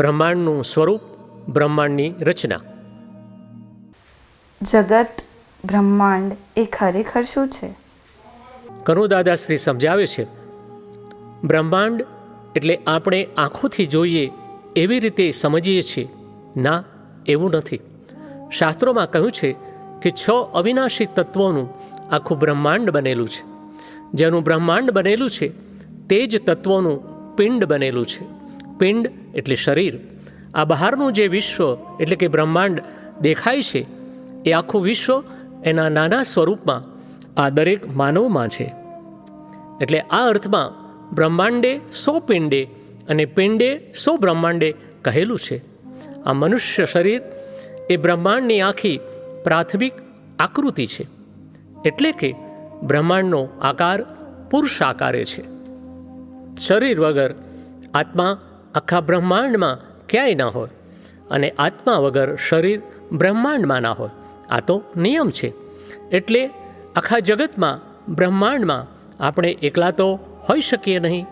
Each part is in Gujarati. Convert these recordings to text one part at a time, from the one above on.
બ્રહ્માંડનું સ્વરૂપ બ્રહ્માંડની રચના. જગત બ્રહ્માંડ એ ખરેખર શું છે? કનુ દાદાશ્રી સમજાવે છે બ્રહ્માંડ એટલે આપણે આંખોથી જોઈએ એવી રીતે સમજીએ છીએ. ના એવું નથી. શાસ્ત્રોમાં કહ્યું છે કે છ અવિનાશી તત્વોનું આખું બ્રહ્માંડ બનેલું છે. જેનું બ્રહ્માંડ બનેલું છે તે જ તત્વોનું પિંડ બનેલું છે. પિંડ એટલે શરીર. આ બહારનું જે વિશ્વ એટલે કે બ્રહ્માંડ દેખાય છે, એ આખું વિશ્વ એના નાના સ્વરૂપમાં આ દરેક માનવમાં છે. એટલે આ અર્થમાં બ્રહ્માંડે સો પિંડે અને પિંડે સો બ્રહ્માંડે કહેલું છે. આ મનુષ્ય શરીર એ બ્રહ્માંડની આખી પ્રાથમિક આકૃતિ છે. એટલે કે બ્રહ્માંડનો આકાર પુરુષ આકારે છે. શરીર વગર આત્મા આખા બ્રહ્માંડમાં ક્યાંય ના હોય અને આત્મા વગર શરીર બ્રહ્માંડમાં ના હોય. આ તો નિયમ છે. એટલે આખા જગતમાં બ્રહ્માંડમાં આપણે એકલા તો હોઈ શકીએ નહીં.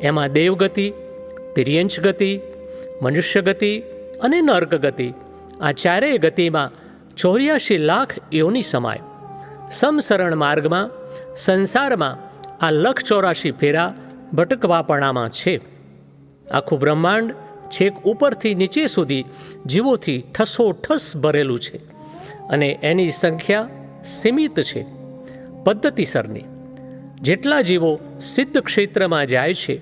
એમાં દેવગતિ તિર્યંશ ગતિ, મનુષ્ય ગતિ અને નર્ક ગતિ આ ચારેય ગતિમાં ચોર્યાસી લાખ યોની સમાય. સમસરણ માર્ગમાં, સંસારમાં આ લખ ચોરાશી ફેરા ભટકવાપણામાં છે. આખું બ્રહ્માંડ છેક ઉપરથી નીચે સુધી જીવોથી ઠસોઠસ ભરેલું છે અને એની સંખ્યા સીમિત છે, પદ્ધતિસરની. જેટલા જીવો સિદ્ધ ક્ષેત્રમાં જાય છે,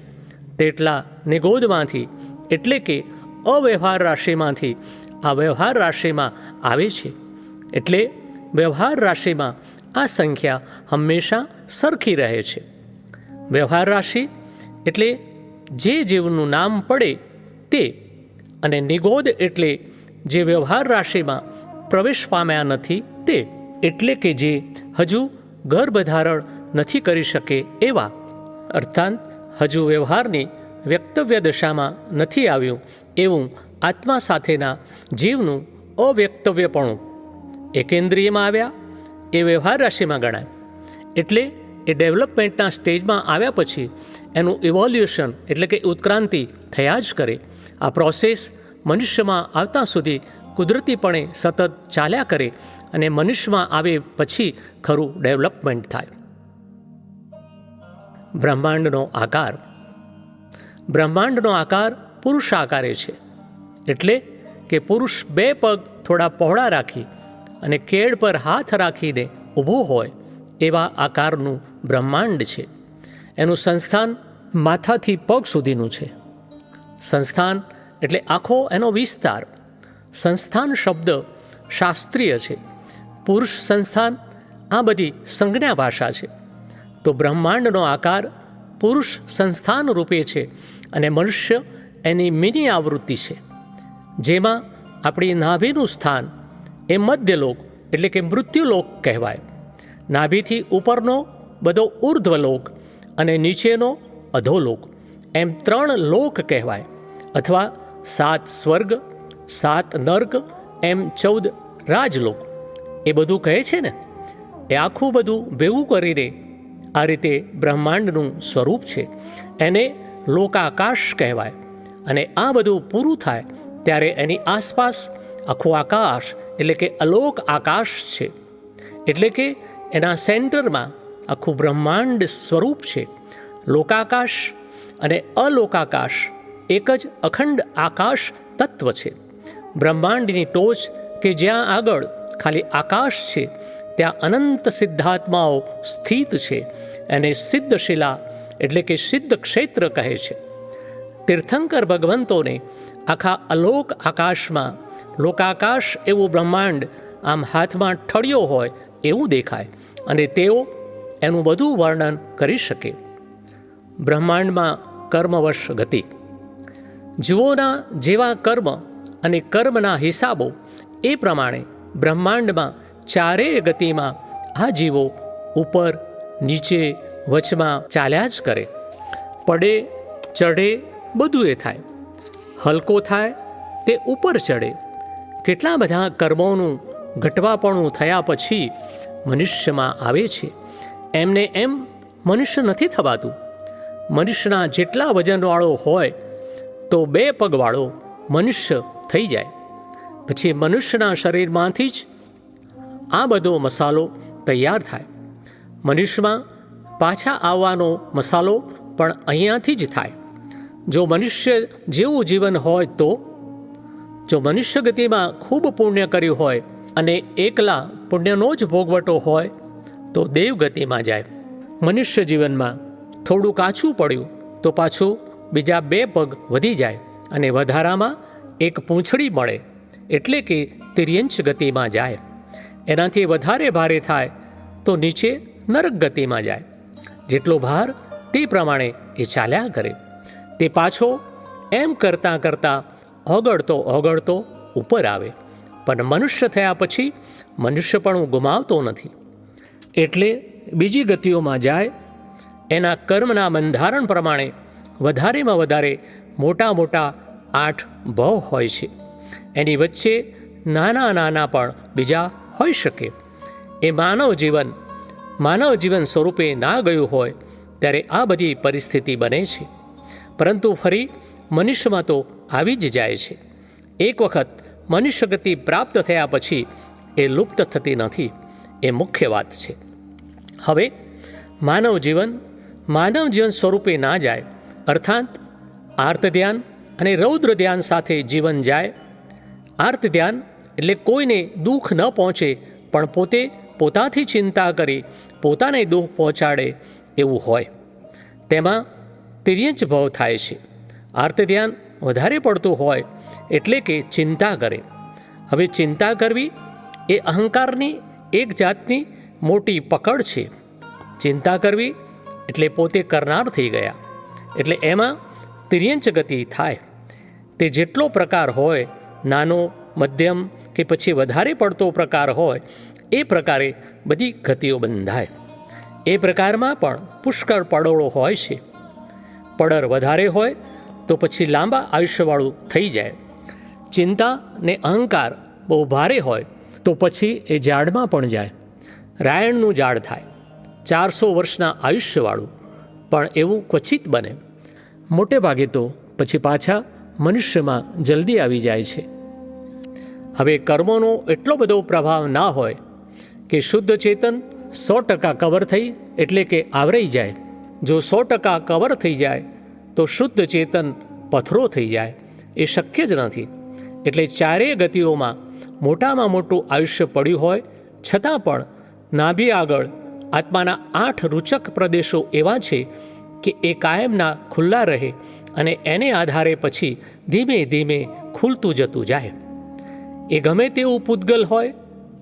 તેટલા નિગોદમાંથી, એટલે કે અવ્યવહાર રાશિમાંથી આ વ્યવહાર રાશિમાં આવે છે. એટલે વ્યવહાર રાશિમાં આ સંખ્યા હંમેશા સરખી રહે છે. વ્યવહાર રાશિ એટલે જે જીવનું નામ પડે તે અને નિગોદ એટલે જે વ્યવહાર રાશિમાં પ્રવેશ પામ્યા નથી તે એટલે કે જે હજુ ગર્ભધારણ નથી કરી શકે એવા. અર્થાત, હજુ વ્યવહારની વ્યક્તવ્ય દશામાં નથી આવ્યું એવું આત્મા સાથેના જીવનું અવ્યક્તવ્યપણું. એકેન્દ્રિયમાં આવ્યા, એ વ્યવહાર રાશિમાં ગણાય. એટલે એ ડેવલપમેન્ટના સ્ટેજમાં આવ્યા પછી એનું ઇવોલ્યુશન એટલે કે ઉત્ક્રાંતિ થયા જ કરે. આ પ્રોસેસ મનુષ્યમાં આવતા સુધી કુદરતીપણે સતત ચાલ્યા કરે અને મનુષ્યમાં આવે પછી ખરું ડેવલપમેન્ટ થાય. બ્રહ્માંડનો આકાર. બ્રહ્માંડનો આકાર પુરુષ આકારે છે. એટલે કે પુરુષ બે પગ થોડા પહોળા રાખી અને કેળ પર હાથ રાખીને ઊભો હોય એવા આકારનું બ્રહ્માંડ છે. એનું સંસ્થાન માથાથી પગ સુધીનું છે. સંસ્થાન એટલે આખો એનો વિસ્તાર. સંસ્થાન શબ્દ શાસ્ત્રીય છે. પુરુષ સંસ્થાન આ બધી સંજ્ઞા ભાષા છે. તો બ્રહ્માંડનો આકાર પુરુષ સંસ્થાન રૂપે છે અને મનુષ્ય એની મિની આવૃત્તિ છે. જેમાં આપણી નાભીનું સ્થાન એ મધ્યલોક એટલે કે મૃત્યુલોક કહેવાય. નાભીથી ઉપરનો બધો ઉર્ધ્વલોક અને નીચેનો અધોલોક એમ ત્રણ લોક કહેવાય. અથવા સાત સ્વર્ગ, સાત નર્ક, એમ ચૌદ રાજલોક. એ બધું કહે છે ને? એ આખું બધું ભેગું કરીને આ રીતે બ્રહ્માંડનું સ્વરૂપ છે. એને લોકાકાશ કહેવાય. અને આ બધું પૂરું થાય ત્યારે એની આસપાસ આખું આકાશ એટલે કે અલોક આકાશ છે. એટલે કે એના સેન્ટરમાં આખું બ્રહ્માંડ સ્વરૂપ છે. લોકાકાશ અને અલોકાકાશ એક જ અખંડ આકાશ તત્વ છે. બ્રહ્માંડની ટોચ કે જ્યાં આગળ ખાલી આકાશ છે, ત્યાં અનંત સિદ્ધાત્માઓ સ્થિત છે એને સિદ્ધશિલા એટલે કે સિદ્ધ ક્ષેત્ર કહે છે. તીર્થંકર ભગવંતોને આખા અલોક આકાશમાં લોકાકાશ એવું બ્રહ્માંડ આમ હાથમાં ઠળ્યો હોય એવું દેખાય અને તેઓ એનું બધું વર્ણન કરી શકે. બ્રહ્માંડમાં કર્મવશ ગતિ. જીવોના જેવા કર્મ અને કર્મના હિસાબો એ પ્રમાણે બ્રહ્માંડમાં ચારેય ગતિમાં આ જીવો ઉપર, નીચે, વચમાં ચાલ્યા જ કરે. પડે, ચઢે બધું એ થાય. હલકો થાય, તે ઉપર ચડે. કેટલા બધા કર્મોનું ઘટવાપણું થયા પછી મનુષ્યમાં આવે છે. એમને એમ મનુષ્ય નથી થવાતું. મનુષ્યના જેટલા વજનવાળો હોય તો બે પગવાળો મનુષ્ય થઈ જાય. પછી મનુષ્યના શરીરમાંથી જ આ બધો મસાલો તૈયાર થાય. મનુષ્યમાં પાછા આવવાનો મસાલો પણ અહીંયાથી જ થાય. જો મનુષ્ય જેવું જીવન હોય તો? જો મનુષ્ય ગતિમાં ખૂબ પુણ્ય કર્યું હોય અને એકલા પુણ્યનો જ ભોગવટો હોય તો દેવ ગતિમાં જાય. મનુષ્ય જીવનમાં થોડું કાચું પડ્યું તો પાછું બીજા બે પગ વધી જાય અને વધારામાં એક પૂંછડી મળે, એટલે કે તિર્યંચ ગતિમાં જાય. એનાથી વધારે ભારે થાય તો નીચે નરક ગતિમાં જાય. જેટલો ભાર તે પ્રમાણે એ ચાલ્યા કરે. તે પાછો એમ કરતાં કરતાં ઓગળતો ઓગળતો ઉપર આવે. પણ મનુષ્ય થયા પછી મનુષ્યપણું ગુમાવતો નથી. એટલે બીજી ગતિઓમાં જાય, એના કર્મના બંધારણ પ્રમાણે વધારેમાં વધારે મોટા મોટા આઠ ભવ હોય છે. એની વચ્ચે નાના નાના પણ બીજા હોઈ શકે. એ માનવ જીવન માનવ જીવન સ્વરૂપે ના ગયું હોય ત્યારે આ બધી પરિસ્થિતિ બને છે. પરંતુ ફરી મનુષ્યમાં તો આવી જ જાય છે. એક વખત મનુષ્ય ગતિ પ્રાપ્ત થયા પછી એ લુપ્ત થતી નથી. એ મુખ્ય વાત છે. હવે, માનવ જીવન માનવ જીવન સ્વરૂપે ના જાય, અર્થાત આર્ત ધ્યાન અને રૌદ્ર ધ્યાન સાથે જીવન જાય, આર્ત ધ્યાન એટલે કોઈને દુઃખ ન પહોંચે, પણ પોતે પોતાથી ચિંતા કરી, પોતાને દુઃખ પહોંચાડે એવું હોય. તેમાં તિર્યંચ ભાવ થાય છે. આર્ત ધ્યાન વધારે પડતું હોય એટલે કે ચિંતા કરે. હવે ચિંતા કરવી એ અહંકારની એક જાતની મોટી પકડ છે. ચિંતા કરવી એટલે પોતે કરનાર થઈ ગયા. એટલે એમાં તિર્યંચ ગતિ થાય. તે જેટલો પ્રકાર હોય, નાનો, મધ્યમ કે પછી વધારે પડતો પ્રકાર હોય, એ પ્રકારે બધી ગતિઓ બંધાય. એ પ્રકારમાં પણ પુષ્કળ પડોળો હોય છે. પડર વધારે હોય, તો પછી લાંબા આયુષ્યવાળું થઈ જાય. ચિંતા ને અહંકાર બહુ ભારે હોય તો પછી એ ઝાડમાં પણ જાય. રાયણનું ઝાડ થાય. ચારસો વર્ષના આયુષ્યવાળું. પણ એવું ક્વચિત બને. મોટે ભાગે તો પછી પાછા મનુષ્યમાં જલ્દી આવી જાય છે. હવે કર્મોનો એટલો બધો પ્રભાવ ના હોય કે શુદ્ધ ચેતન સો ટકા કવર થઈ એટલે કે આવરાઈ જાય. જો સો ટકા કવર થઈ જાય, તો શુદ્ધ ચેતન પથરો થઈ જાય. એ શક્ય જ નથી. એટલે ચારેય ગતિઓમાં મોટામાં મોટું આયુષ્ય પડ્યું હોય, છતાં પણ નાભી આગળ આત્માના આઠ રૂચક પ્રદેશો એવા છે કે એ કાયમના ખુલ્લા રહે અને એને આધારે પછી ધીમે ધીમે ખુલતું જતું જાય. એ ગમે તેવું પૂતગલ હોય,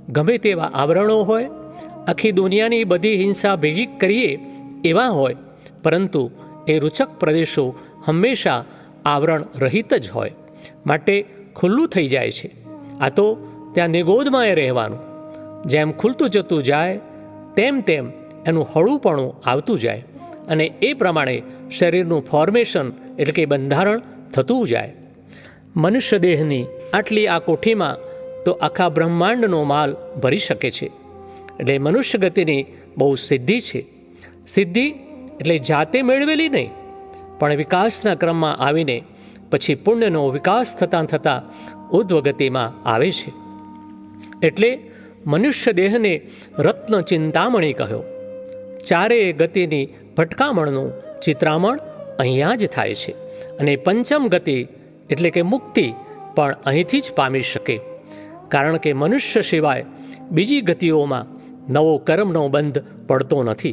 ગમે તેવા આવરણો હોય, આખી દુનિયાની બધી હિંસા ભેગી કરીએ એવા હોય, પરંતુ એ રૂચક પ્રદેશો હંમેશા આવરણ રહિત જ હોય, માટે ખુલ્લું થઈ જાય છે. આ તો ત્યાં નિગોદમાં એ રહેવાનું. જેમ ખુલતું જતું જાય, તેમ તેમ એનું હળુપણું આવતું જાય અને એ પ્રમાણે શરીરનું ફોર્મેશન એટલે કે બંધારણ થતું જાય. મનુષ્ય દેહની આટલી આ કોઠીમાં તો આખા બ્રહ્માંડનો માલ ભરી શકે છે. એટલે મનુષ્ય ગતિની બહુ સિદ્ધિ છે. સિદ્ધિ એટલે જાતે મેળવેલી નહીં, પણ વિકાસના ક્રમમાં આવીને પછી પુણ્યનો વિકાસ થતાં થતાં ઉદ્વગતિમાં આવે છે. એટલે મનુષ્ય દેહને રત્ન ચિંતામણી કહ્યો. ચારેય ગતિની ભટકામણનું ચિત્રામણ અહીંયા જ થાય છે અને પંચમ ગતિ એટલે કે મુક્તિ પણ અહીંથી જ પામી શકે. કારણ કે મનુષ્ય સિવાય બીજી ગતિઓમાં નવો કર્મનો બંધ પડતો નથી.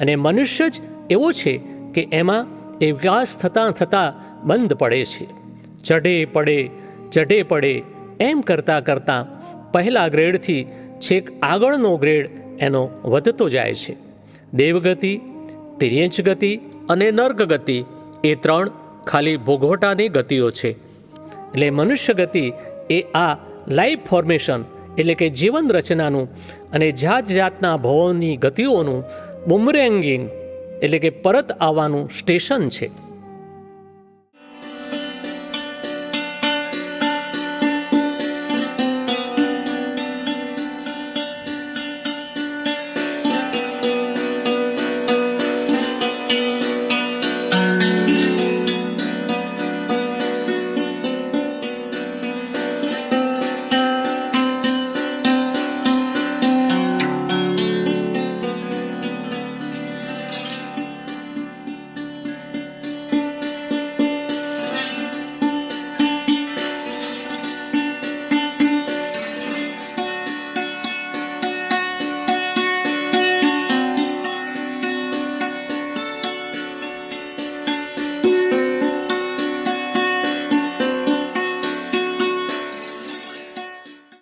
અને મનુષ્ય જ એવો છે કે એમાં એ વિકાસ થતાં થતાં બંધ પડે છે. ચઢે પડે ચઢે પડે એમ કરતાં કરતાં પહેલા ગ્રેડથી છેક આગળનો ગ્રેડ એનો વધતો જાય છે. દેવગતિ તિર્યંચ ગતિ અને નર્ગ ગતિ એ ત્રણ ખાલી ભોગવટાની ગતિઓ છે. એટલે મનુષ્ય ગતિ એ આ લાઈફ ફોર્મેશન એટલે કે જીવન રચનાનું અને જાત જાતના ભવોની ગતિઓનું બુમરેંગિંગ એટલે કે પરત આવવાનું સ્ટેશન છે.